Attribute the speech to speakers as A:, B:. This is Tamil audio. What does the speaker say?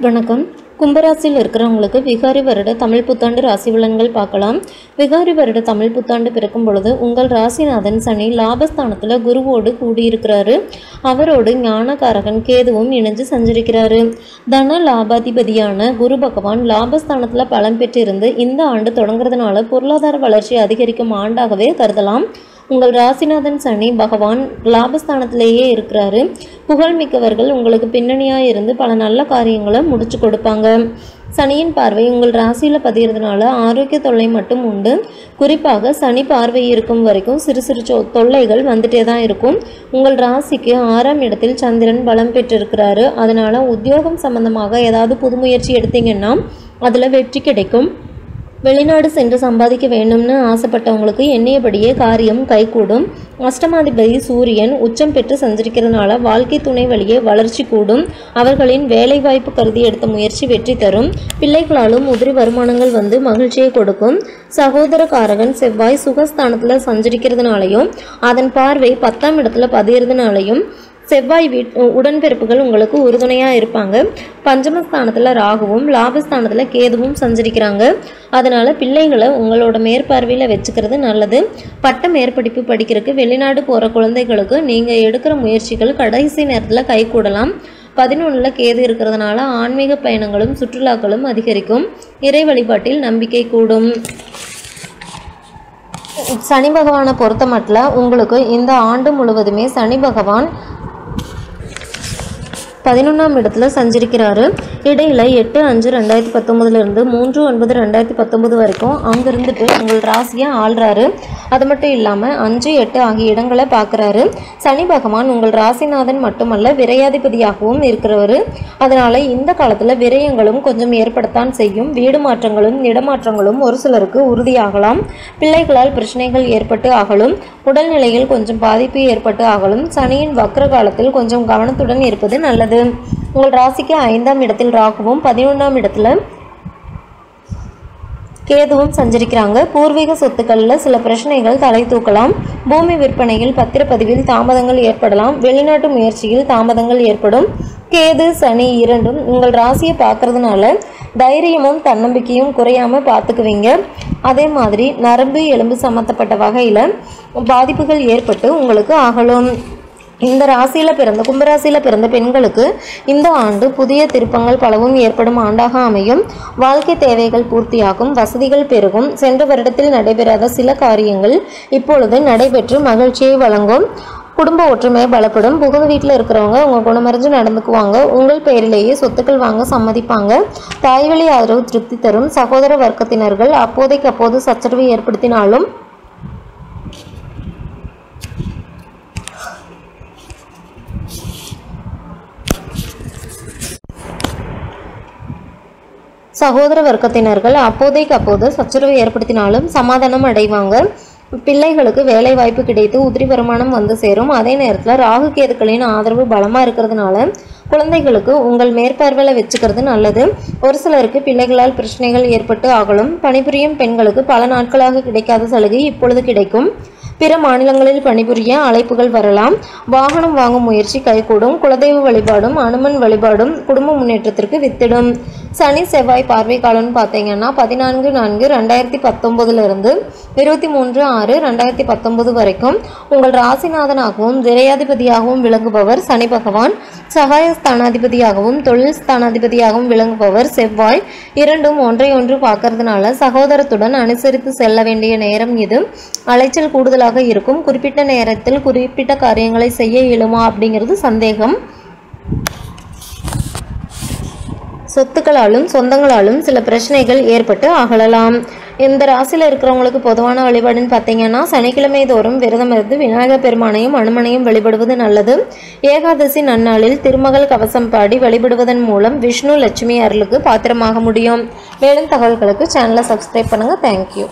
A: வணக்கம். கும்பராசியில் இருக்கிறவங்களுக்கு விகாரி வருட தமிழ் புத்தாண்டு ராசி பலன்கள் பார்க்கலாம். விகாரி வருட தமிழ் புத்தாண்டு பிறக்கும் பொழுது உங்கள் ராசிநாதன் சனி லாபஸ்தானத்தில் குருவோடு கூடியிருக்கிறாரு. அவரோடு ஞானகாரகன் கேதுவும் இணைஞ்சு சஞ்சரிக்கிறாரு. தன லாபாதிபதியான குரு பகவான் லாபஸ்தானத்தில் பலம் பெற்றிருந்து இந்த ஆண்டு தொடங்குறதுனால பொருளாதார வளர்ச்சி அதிகரிக்கும் ஆண்டாகவே கருதலாம். உங்கள் ராசிநாதன் சனி பகவான் லாபஸ்தானத்திலேயே இருக்கிறாரு. புகழ்மிக்கவர்கள் உங்களுக்கு பின்னணியாக இருந்து பல நல்ல காரியங்களை முடிச்சு கொடுப்பாங்க. சனியின் பார்வை உங்கள் ராசியில் பதிகிறதுனால ஆரோக்கிய தொல்லை மட்டும் உண்டு. குறிப்பாக சனி பார்வை இருக்கும் வரைக்கும் சிறு சிறு சொ தொல்லைகள் வந்துட்டே தான் இருக்கும். உங்கள் ராசிக்கு ஆறாம் இடத்தில் சந்திரன் பலம் பெற்றிருக்கிறாரு. அதனால் உத்தியோகம் சம்பந்தமாக ஏதாவது புது முயற்சி எடுத்தீங்கன்னா அதில் வெற்றி கிடைக்கும். வெளிநாடு சென்று சம்பாதிக்க வேண்டும்னு ஆசைப்பட்டவங்களுக்கு எண்ணியபடியே காரியம் கைகூடும். அஷ்டமாதிபதி சூரியன் உச்சம் பெற்று சஞ்சரிக்கிறதுனால வாழ்க்கை துணை வழியே வளர்ச்சி கூடும். அவர்களின் வேலைவாய்ப்பு கருதி எடுத்த முயற்சி வெற்றி தரும். பிள்ளைகளாலும் உதிரி வருமானங்கள் வந்து மகிழ்ச்சியை கொடுக்கும். சகோதரகாரகன் செவ்வாய் சுகஸ்தானத்தில் சஞ்சரிக்கிறதுனாலையும் அதன் பார்வை பத்தாம் இடத்துல பதியறதுனாலையும் செவ்வாய் வீட் உடன்பிறப்புகள் உங்களுக்கு உறுதுணையாக இருப்பாங்க. பஞ்சமஸ்தானத்தில் ராகுவும் லாபஸ்தானத்தில் கேதுவும் சஞ்சரிக்கிறாங்க. அதனால் பிள்ளைகளை உங்களோட மேற்பார்வையில் வச்சுக்கிறது நல்லது. பட்ட மேற்படிப்பு படிக்கிறதுக்கு வெளிநாடு போகிற குழந்தைகளுக்கு நீங்கள் எடுக்கிற முயற்சிகள் கடைசி நேரத்தில் கைகூடலாம் பதினொன்றில் கேது இருக்கிறதுனால ஆன்மீக பயணங்களும் சுற்றுலாக்களும் அதிகரிக்கும். இறை வழிபாட்டில் நம்பிக்கை கூடும். சனி பகவானை பொறுத்த மட்டும் உங்களுக்கு இந்த ஆண்டு முழுவதுமே சனி பகவான் பதினொன்றாம் இடத்துல சஞ்சரிக்கிறாரு. இடையில எட்டு அஞ்சு ரெண்டாயிரத்தி பத்தொம்போதுலேருந்து மூன்று ஒன்பது ரெண்டாயிரத்தி பத்தொம்போது வரைக்கும் அங்கிருந்துட்டு உங்கள் ராசியை ஆள்றாரு. அது மட்டும் இல்லாமல் அஞ்சு எட்டு ஆகிய இடங்களை பார்க்குறாரு. சனி பகவான் உங்கள் ராசிநாதன் மட்டுமல்ல விரையாதிபதியாகவும் இருக்கிறவர். அதனால் இந்த காலத்தில் விரயங்களும் கொஞ்சம் ஏற்படத்தான் செய்யும். வீடு மாற்றங்களும் இடமாற்றங்களும் ஒரு சிலருக்கு உறுதியாகலாம். பிள்ளைகளால் பிரச்சனைகள் ஏற்பட்டு ஆகலும் உடல்நிலையில் கொஞ்சம் பாதிப்பு ஏற்பட்டு ஆகலும் சனியின் வக்ர காலத்தில் கொஞ்சம் கவனத்துடன் இருப்பது நல்லது. உங்கள் ராசிக்கு ஐந்தாம் இடத்தில் ராகுவும் பதினொன்றாம் இடத்துல கேதுவும் சஞ்சரிக்கிறாங்க. பூர்வீக சொத்துக்களில் சில பிரச்சனைகள் தலை தூக்கலாம். பூமி விற்பனையில் பத்திரப்பதிவில் தாமதங்கள் ஏற்படலாம். வெளிநாட்டு முயற்சியில் தாமதங்கள் ஏற்படும். கேது சனி இரண்டும் உங்கள் ராசியை பார்க்கறதுனால தைரியமும் தன்னம்பிக்கையும் குறையாமல் பார்த்துக்குவீங்க. அதே மாதிரி நரம்பு எலும்பு சம்மந்தப்பட்ட வகையில் பாதிப்புகள் ஏற்பட்டு உங்களுக்கு அகலும் இந்த ராசியில் பிறந்த கும்பராசியில் பிறந்த பெண்களுக்கு இந்த ஆண்டு புதிய திருப்பங்கள் பலவும் ஏற்படும் ஆண்டாக அமையும். வாழ்க்கை தேவைகள் பூர்த்தியாகும் வசதிகள் பெருகும். சென்ற வருடத்தில் நடைபெறாத சில காரியங்கள் இப்பொழுது நடைபெற்று மகிழ்ச்சியை வழங்கும். குடும்ப ஒற்றுமை பலப்படும். புகுந்த வீட்டில் இருக்கிறவங்க உங்கள் குணமறிஞ்சு நடந்துக்குவாங்க உங்கள் பெயரிலேயே சொத்துக்கள் வாங்க சம்மதிப்பாங்க. தாய்வழி ஆதரவு திருப்தி தரும். சகோதர வர்க்கத்தினர்கள் அப்போதைக்கு அப்போது சச்சரவு ஏற்படுத்தினாலும் சகோதர வர்க்கத்தினர்கள் அப்போதைக்கு அப்போது சச்சரவு ஏற்படுத்தினாலும் சமாதானம் அடைவாங்க. பிள்ளைகளுக்கு வேலை வாய்ப்பு கிடைத்து உதிரி வருமானம் வந்து சேரும். அதே நேரத்தில் ராகு கேதுக்களின் ஆதரவு பலமாக இருக்கிறதுனால குழந்தைகளுக்கு உங்கள் மேற்பார்வையில் வச்சுக்கிறது நல்லது. ஒரு சிலருக்கு பிள்ளைகளால் பிரச்சனைகள் ஏற்பட்டு ஆகலும் பணிபுரியும் பெண்களுக்கு பல நாட்களாக கிடைக்காத சலுகை இப்பொழுது கிடைக்கும். பிற மாநிலங்களில் பணிபுரிய அழைப்புகள் வரலாம். வாகனம் வாங்கும் முயற்சி கைகூடும். குலதெய்வ வழிபாடும் அனுமன் வழிபாடும் குடும்ப முன்னேற்றத்திற்கு வித்திடும். சனி செவ்வாய் பார்வை காலம்னு பார்த்தீங்கன்னா பதினான்கு நான்கு ரெண்டாயிரத்தி பத்தொம்போதுலேருந்து இருபத்தி மூன்று ஆறு ரெண்டாயிரத்தி பத்தொம்போது வரைக்கும் உங்கள் ராசிநாதனாகவும் திரையாதிபதியாகவும் விளங்குபவர் சனி பகவான். சகாய ஸ்தானாதிபதியாகவும் தொழில் ஸ்தானாதிபதியாகவும் விளங்குபவர் செவ்வாய். இரண்டும் ஒன்றை ஒன்று பார்க்கறதுனால சகோதரத்துடன் அனுசரித்து செல்ல வேண்டிய நேரம் இது. அலைச்சல் கூடுதலாக இருக்கும். குறிப்பிட்ட நேரத்தில் குறிப்பிட்ட காரியங்களை செய்ய இயலுமா அப்படிங்கிறது சந்தேகம். சொத்துக்களாலும் சொந்தங்களாலும் சில பிரச்சனைகள் ஏற்பட்டு அகலலாம். இந்த ராசியில் இருக்கிறவங்களுக்கு பொதுவான வழிபாடுன்னு பார்த்தீங்கன்னா சனிக்கிழமை தோறும் விரதம் இருந்து விநாயகர் பெருமானையும் அனுமனையும் வழிபடுவது நல்லது. ஏகாதசி நன்னாளில் திருமகள் கவசம் பாடி வழிபடுவதன் மூலம் விஷ்ணு லட்சுமி அருளுக்கு பாத்திரமாக முடியும். மேலும் தகவல்களுக்கு சேனலை சப்ஸ்கிரைப் பண்ணுங்கள் தேங்க்யூ